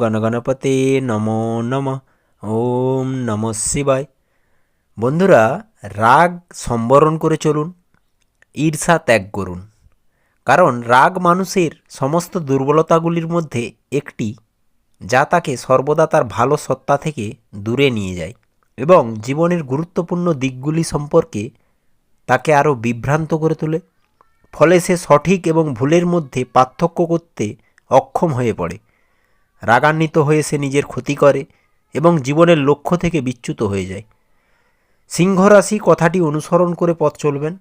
গণগণপতে নমো নম। ওম নম শিবায়। বন্ধুরা, রাগ সম্বরণ করে চলুন, ঈর্ষা ত্যাগ করুন। কারণ রাগ মানুষের সমস্ত দুর্বলতাগুলির মধ্যে একটি, যা তাকে সর্বদা তার ভালো সত্তা থেকে দূরে নিয়ে যায় এবং জীবনের গুরুত্বপূর্ণ দিকগুলি সম্পর্কে তাকে আরও বিভ্রান্ত করে তোলে। ফলে সে সঠিক এবং ভুলের মধ্যে পার্থক্য করতে অক্ষম হয়ে পড়ে। রাগান্বিত হয়ে সে নিজের ক্ষতি করে এবং জীবনের লক্ষ্য থেকে বিচ্যুত হয়ে যায়। সিংহ রাশি কথাটি অনুসরণ করে পথ চলবেন।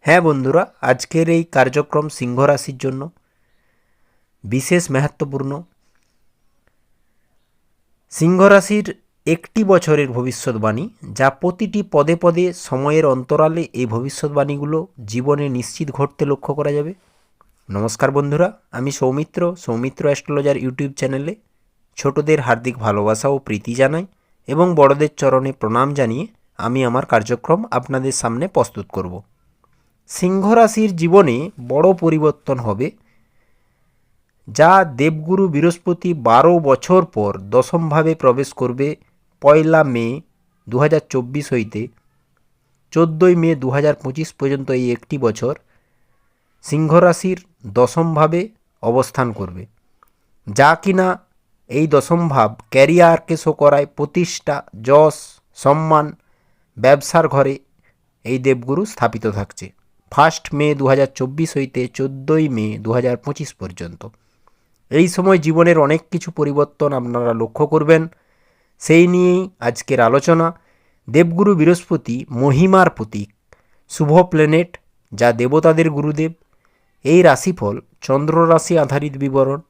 হ্যাঁ বন্ধুরা, আজকের এই কার্যক্রম সিংহ রাশির জন্য বিশেষ মাহাত্মপূর্ণ সিংহ রাশির একটি বছরের ভবিষ্যৎবাণী, যা প্রতিটি পদে পদে সময়ের অন্তরালে এই ভবিষ্যৎবাণীগুলো জীবনে নিশ্চিত ঘটতে লক্ষ্য করা যাবে। নমস্কার বন্ধুরা, আমি সৌমিত্র সৌমিত্র অ্যাস্ট্রোলজার ইউটিউব চ্যানেলে ছোটদের হার্দিক ভালোবাসা ও প্রীতি জানাই এবং বড়দের চরণে প্রণাম জানিয়ে আমি আমার কার্যক্রম আপনাদের সামনে প্রস্তুত করব। সিংহ রাশির জীবনে বড় পরিবর্তন হবে, যা দেবগুরু বৃহস্পতি বারো বছর পর দশমভাবে প্রবেশ করবে পয়লা মে দু হাজার চব্বিশ হইতে, চোদ্দোই মে দু হাজার পঁচিশ পর্যন্ত এই একটি বছর সিংহ রাশির দশমভাবে অবস্থান করবে। যা কিনা এই দশম ভাব ক্যারিয়ারকে শো করায় প্রতিষ্ঠা, যশ, সম্মান, ব্যবসার ঘরে এই দেবগুরু স্থাপিত থাকছে। ফার্স্ট মে দু হাজার চব্বিশ হইতে চোদ্দোই মে দু হাজার পঁচিশ পর্যন্ত। এই সময় জীবনের অনেক কিছু পরিবর্তন আপনারা লক্ষ্য করবেন। সেই নিয়েই আজকের আলোচনা। দেবগুরু বৃহস্পতি মহিমার প্রতীক। শুভ প্ল্যানেট, যা দেবতাদের গুরুদেব এই রাশিফল চন্দ্র রাশি আধারিত বিবরণ।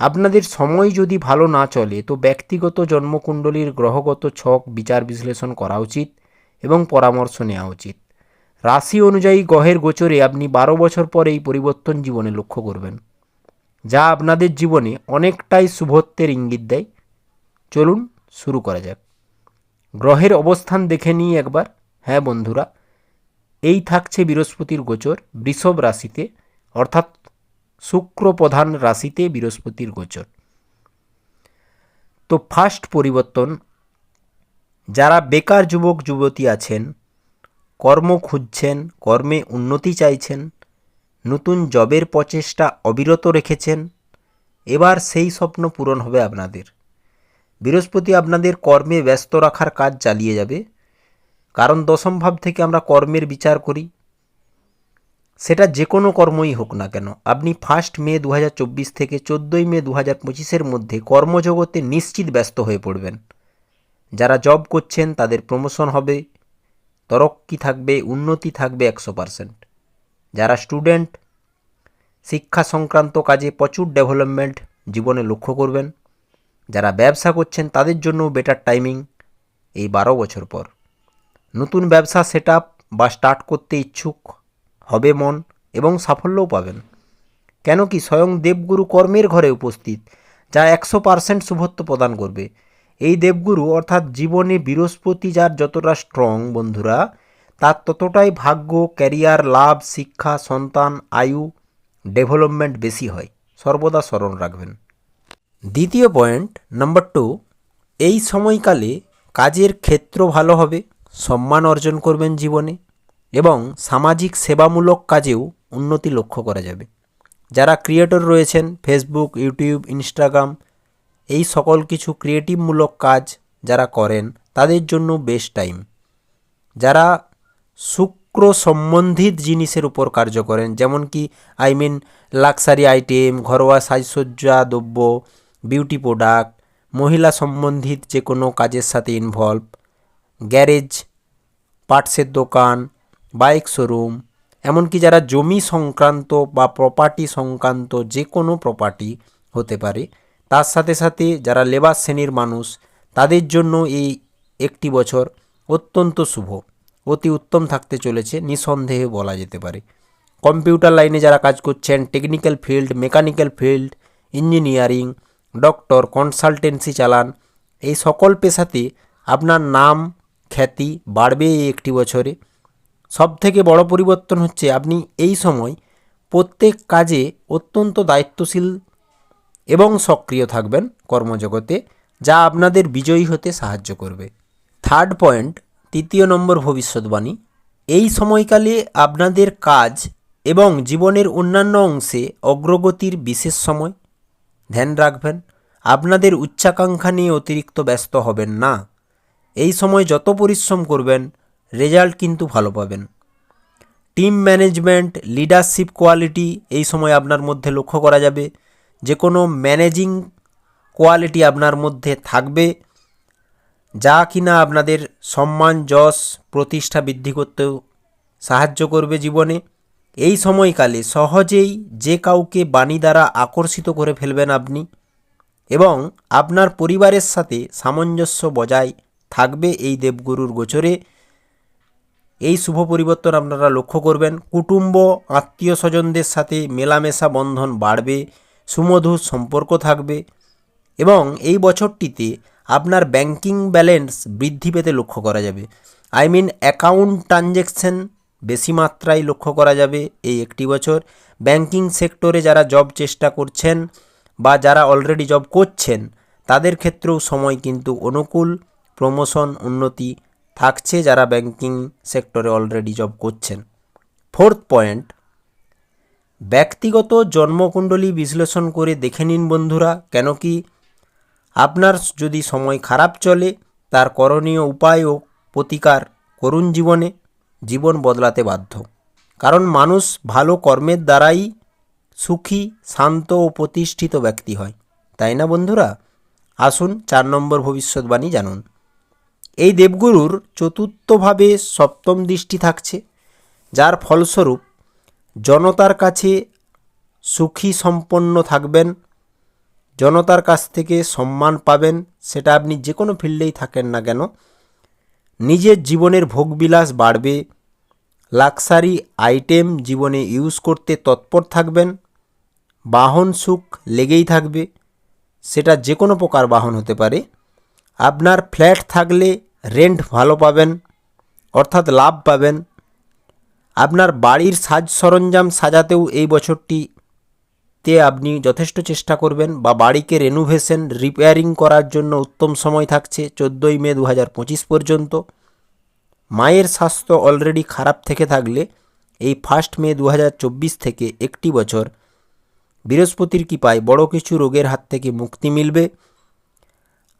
আপনাদের সময় যদি ভালো না চলে, তো ব্যক্তিগত জন্মকুণ্ডলীর গ্রহগত ছক বিচার বিশ্লেষণ করা উচিত এবং পরামর্শ নেওয়া উচিত। রাশি অনুযায়ী গ্রহের গোচরে আপনি বারো বছর পর এই পরিবর্তন জীবনে লক্ষ্য করবেন, যা আপনাদের জীবনে অনেকটাই শুভত্বের ইঙ্গিত দেয়। চলুন শুরু করা যাক। গ্রহের অবস্থান দেখে নিই একবার। হ্যাঁ বন্ধুরা এই থাকছে বৃহস্পতির গোচর, বৃষভ রাশিতে, অর্থাৎ শুক্র প্রধান রাশিতে বৃহস্পতির গোচর। তো ফার্স্ট পরিবর্তন, যারা বেকার যুবক, যুবতী আছেন, কর্ম খুঁজছেন, কর্মে উন্নতি চাইছেন, নতুন জবের প্রচেষ্টা অবিরত রেখেছেন, এবার সেই স্বপ্ন পূরণ হবে আপনাদের। বৃহস্পতি আপনাদের কর্মে ব্যস্ত রাখার কাজ চালিয়ে যাবে কারণ দশম ভাব থেকে আমরা কর্মের বিচার করি। সেটা যে কোনো কর্মই হোক না কেন। আপনি ফার্স্ট মে দু হাজার চব্বিশ থেকে চোদ্দোই মে দু হাজার পঁচিশের মধ্যে কর্মজগতে নিশ্চিত ব্যস্ত হয়ে পড়বেন। যারা জব করছেন, তাদের প্রমোশন হবে। তরক্কি থাকবে, উন্নতি থাকবে একশো পারসেন্ট যারা স্টুডেন্ট শিক্ষা সংক্রান্ত কাজে প্রচুর ডেভেলপমেন্ট জীবনে লক্ষ্য করবেন। যারা ব্যবসা করছেন, তাদের জন্য বেটার টাইমিং এই বারো বছর পর। নতুন ব্যবসা সেট বা স্টার্ট করতে ইচ্ছুক হবে মন এবং সাফল্যও পাবেন। কেন কি স্বয়ং দেবগুরু কর্মের ঘরে উপস্থিত, যা একশো পারসেন্ট শুভত্ব প্রদান করবে। এই দেবগুরু অর্থাৎ জীবনে বৃহস্পতি যার যতটা স্ট্রং বন্ধুরা, তার ততটাই ভাগ্য ক্যারিয়ার লাভ, শিক্ষা, সন্তান, আয়ু ডেভেলপমেন্ট বেশি হয়। সর্বদা স্মরণ রাখবেন। দ্বিতীয় পয়েন্ট নাম্বার টু এই সময়কালে কাজের ক্ষেত্র ভালো হবে। সম্মান অর্জন করবেন জীবনে এবং সামাজিক সেবামূলক কাজেও উন্নতি লক্ষ্য করা যাবে। যারা ক্রিয়েটর রয়েছেন ফেসবুক ইউটিউব ইনস্টাগ্রাম এই সকল কিছু ক্রিয়েটিভমূলক কাজ যারা করেন, তাদের জন্য বেস্ট টাইম। যারা শুক্র সম্বন্ধিত জিনিসের উপর কার্য করেন, যেমন কি আই মিন লাক্সারি আইটেম ঘরোয়া সাজসজ্জা, দ্রব্য বিউটি প্রোডাক্ট মহিলা সম্বন্ধিত যে কোনো কাজের সাথে ইনভলভ গ্যারেজ, পার্টসের দোকান, বাইক শোরুম, এমনকি যারা জমি সংক্রান্ত বা প্রপার্টি সংক্রান্ত যে কোনো প্রপার্টি হতে পারে, তার সাথে সাথে যারা লেবার শ্রেণির মানুষ, তাদের জন্য এই একটি বছর অত্যন্ত শুভ। অতি উত্তম থাকতে চলেছে, নিঃসন্দেহে বলা যেতে পারে। কম্পিউটার লাইনে যারা কাজ করছেন technical field mechanical field engineering doctor consultancy চালান, এই সকল পেশাতে আপনার নাম খ্যাতি বাড়বে এই একটি বছরে। সব থেকে বড় পরিবর্তন হচ্ছে আপনি এই সময় প্রত্যেক কাজে অত্যন্ত দায়িত্বশীল এবং সক্রিয় থাকবেন কর্মজগতে, যা আপনাদের বিজয়ী হতে সাহায্য করবে। থার্ড পয়েন্ট, তৃতীয় নম্বর ভবিষ্যৎবাণী। এই সময়কালে আপনাদের কাজ এবং জীবনের অন্যান্য অংশে অগ্রগতির বিশেষ সময়। ধ্যান রাখবেন, আপনাদের উচ্চাকাঙ্ক্ষা নিয়ে অতিরিক্ত ব্যস্ত হবেন না। এই সময় যত পরিশ্রম করবেন, রেজাল্ট কিন্তু ভালো পাবেন। টিম ম্যানেজমেন্ট, লিডারশিপ কোয়ালিটি এই সময় আপনার মধ্যে লক্ষ্য করা যাবে। যে কোনো ম্যানেজিং কোয়ালিটি আপনার মধ্যে থাকবে, যা কিনা আপনাদের সম্মান, যশ, প্রতিষ্ঠা বৃদ্ধি করতেও সাহায্য করবে জীবনে। এই সময়কালে সহজেই যে কাউকে বাণী দ্বারা আকর্ষিত করে ফেলবেন আপনি এবং আপনার পরিবারের সাথে সামঞ্জস্য বজায় থাকবে এই দেবগুরুর গোচরে। এই শুভ পরিবর্তন আপনারা লক্ষ্য করবেন। কুটুম্ব আত্মীয় স্বজনদের সাথে মেলামেশা বন্ধন বাড়বে সুমধুর সম্পর্ক থাকবে এবং এই বছরটিতে আপনার ব্যাংকিং ব্যালেন্স বৃদ্ধি পেতে লক্ষ্য করা যাবে। আই মিন অ্যাকাউন্ট ট্রানজ্যাকশন বেশি মাত্রায় লক্ষ্য করা যাবে এই একটি বছর। ব্যাংকিং সেক্টরে যারা জব চেষ্টা করছেন বা যারা অলরেডি জব করছেন, তাদের ক্ষেত্রেও সময় কিন্তু অনুকূল। প্রমোশন, উন্নতি থাকছে যারা ব্যাংকিং সেক্টরে অলরেডি জব করছেন। ফোর্থ পয়েন্ট ব্যক্তিগত জন্মকুণ্ডলী বিশ্লেষণ করে দেখে নিন বন্ধুরা, কেন কি আপনার যদি সময় খারাপ চলে, তার করণীয় উপায় ও প্রতিকার করুন জীবনে, জীবন বদলাতে বাধ্য। কারণ মানুষ ভালো কর্মের দ্বারাই সুখী, শান্ত ও প্রতিষ্ঠিত ব্যক্তি হয়, তাই না বন্ধুরা? আসুন চার নম্বর ভবিষ্যৎবাণী জানুন। এই দেবগুরুর চতুর্থভাবে সপ্তম দৃষ্টি থাকছে, যার ফলস্বরূপ জনতার কাছে সুখী সম্পন্ন থাকবেন, জনতার কাছ থেকে সম্মান পাবেন, সেটা আপনি যে কোনো ফিল্ডেই থাকেন না কেন। নিজের জীবনের ভোগবিলাস বাড়বে, লাক্সারি আইটেম জীবনে ইউজ করতে তৎপর থাকবেন, বাহন সুখ লেগেই থাকবে, সেটা যে কোনো প্রকার বাহন হতে পারে। আপনার ফ্ল্যাট থাকলে রেন্ট ভালো পাবেন, অর্থাৎ লাভ পাবেন। আপনার বাড়ির সাজ সরঞ্জাম সাজাতেও এই বছরটিতে আপনি যথেষ্ট চেষ্টা করবেন বা বাড়িকে রেনোভেশন রিপেয়ারিং করার জন্য উত্তম সময় থাকছে চোদ্দোই মে দু হাজার পঁচিশ পর্যন্ত। মায়ের স্বাস্থ্য অলরেডি খারাপ থেকে থাকলে এই ফার্স্ট মে দু হাজার চব্বিশ থেকে একটি বছর। বৃহস্পতির কৃপায় বড় কিছু রোগের হাত থেকে মুক্তি মিলবে।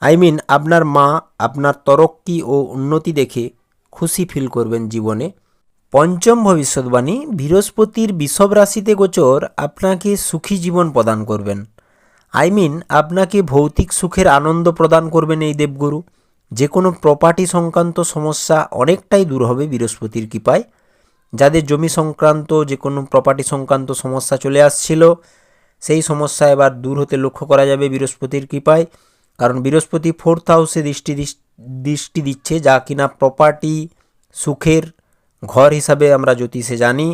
আই মিন আপনার মা, আপনার তরক্কি ও উন্নতি দেখে খুশি ফিল করবেন জীবনে। পঞ্চম ভবিষ্যৎবাণী, বৃহস্পতির বিষব রাশিতে গোচর আপনাকে সুখী জীবন প্রদান করবেন। আই মিন আপনাকে ভৌতিক সুখের আনন্দ প্রদান করবেন এই দেবগুরু। যে কোনো প্রপার্টি সংক্রান্ত সমস্যা অনেকটাই দূর হবে বৃহস্পতির কৃপায়। যাদের জমি সংক্রান্ত যে কোনো প্রপার্টি সংক্রান্ত সমস্যা চলে আসছিল, সেই সমস্যা এবার দূর হতে লক্ষ্য করা যাবে বৃহস্পতির কৃপায়। কারণ বৃহস্পতি ফোর্থ হাউসে দৃষ্টি দৃষ্টি দিচ্ছে, যা কিনা প্রপার্টি সুখের ঘর হিসাবে আমরা জ্যোতিষে জানি,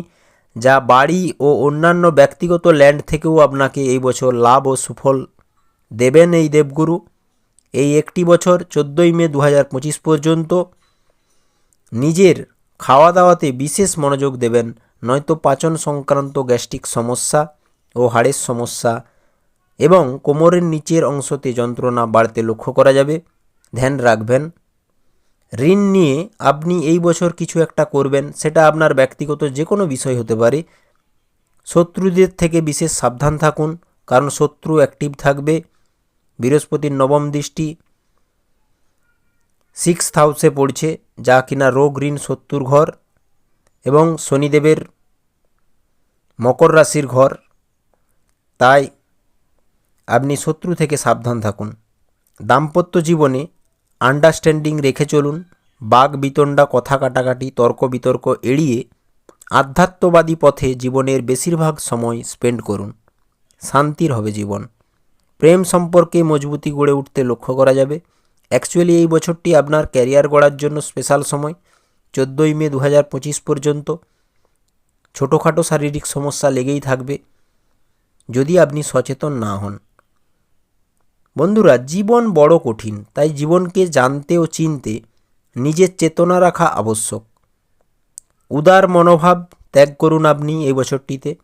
যা বাড়ি ও অন্যান্য ব্যক্তিগত ল্যান্ড থেকেও আপনাকে এই বছর লাভ ও সুফল দেবেন এই দেবগুরু। এই একটি বছর চোদ্দোই মে দু হাজার পঁচিশ পর্যন্ত নিজের খাওয়া দাওয়াতে বিশেষ মনোযোগ দেবেন, নয়তো পাচন সংক্রান্ত গ্যাস্ট্রিক সমস্যা ও হাড়ের সমস্যা এবং কোমরের নিচের অংশতে যন্ত্রণা বাড়তে লক্ষ্য করা যাবে। ধ্যান রাখবেন। ঋণ নিয়ে আপনি এই বছর কিছু একটা করবেন, সেটা আপনার ব্যক্তিগত যে কোনো বিষয় হতে পারে। শত্রুদের থেকে বিশেষ সাবধান থাকুন, কারণ শত্রু অ্যাক্টিভ থাকবে। বৃহস্পতির নবম দৃষ্টি সিক্স হাউসে পড়ছে, যা কিনা রোগ, ঋণ, শত্রুর ঘর এবং শনিদেবের মকর রাশির ঘর। তাই আপনি শত্রু থেকে সাবধান থাকুন। দাম্পত্য জীবনে আন্ডারস্ট্যান্ডিং রেখে চলুন। বাঘ বিতণ্ডা কথা কাটাকাটি, তর্ক বিতর্ক এড়িয়ে আধ্যাত্মবাদী পথে জীবনের বেশিরভাগ সময় স্পেন্ড করুন। শান্তির হবে জীবন। প্রেম সম্পর্কে মজবুতি গড়ে উঠতে লক্ষ্য করা যাবে। অ্যাকচুয়ালি এই বছরটি আপনার ক্যারিয়ার গড়ার জন্য স্পেশাল সময়। চোদ্দোই মে দু হাজার পঁচিশ পর্যন্ত ছোটোখাটো শারীরিক সমস্যা লেগেই থাকবে। যদি আপনি সচেতন না হন। বন্ধুরা, জীবন বড় কঠিন, তাই জীবনকে জানতে ও চিনতে নিজের চেতনা রাখা আবশ্যক। উদার মনোভাব ত্যাগ করুন আপনি এই বছরটিতে।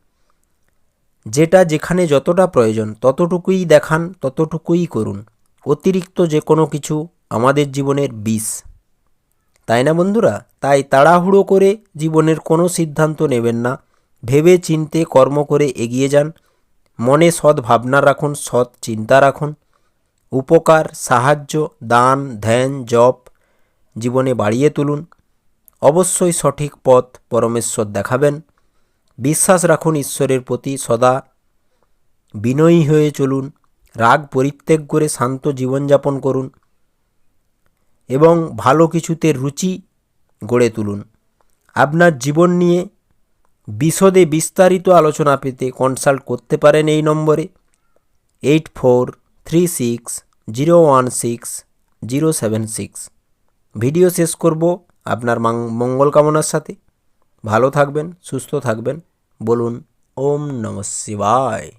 যেটা যেখানে যতটা প্রয়োজন, ততটুকুই দেখান, ততটুকুই করুন। অতিরিক্ত যে কোনো কিছু আমাদের জীবনের বিষ। তাই না বন্ধুরা? তাই তাড়াহুড়ো করে জীবনের কোনো সিদ্ধান্ত নেবেন না। ভেবে চিনতে কর্ম করে এগিয়ে যান। মনে সৎ ভাবনা রাখুন, সৎ চিন্তা রাখুন। উপকার, সাহায্য, দান, ধ্যান, জপ জীবনে বাড়িয়ে তুলুন। অবশ্যই সঠিক পথ পরমেশ্বর দেখাবেন। বিশ্বাস রাখুন ঈশ্বরের প্রতি, সদা বিনয়ী হয়ে চলুন। রাগ পরিত্যাগ করে শান্ত জীবনযাপন করুন এবং ভালো কিছুতে রুচি গড়ে তুলুন। আপনার জীবন নিয়ে বিশদে বিস্তারিত আলোচনা পেতে কনসাল্ট করতে পারেন এই নম্বরে। Eight four three six zero one six zero seven six. Video শেষ করব আপনার মঙ্গল কামনার সাথে। ভালো থাকবেন, সুস্থ থাকবেন। বলুন, ওম নম শিবায়।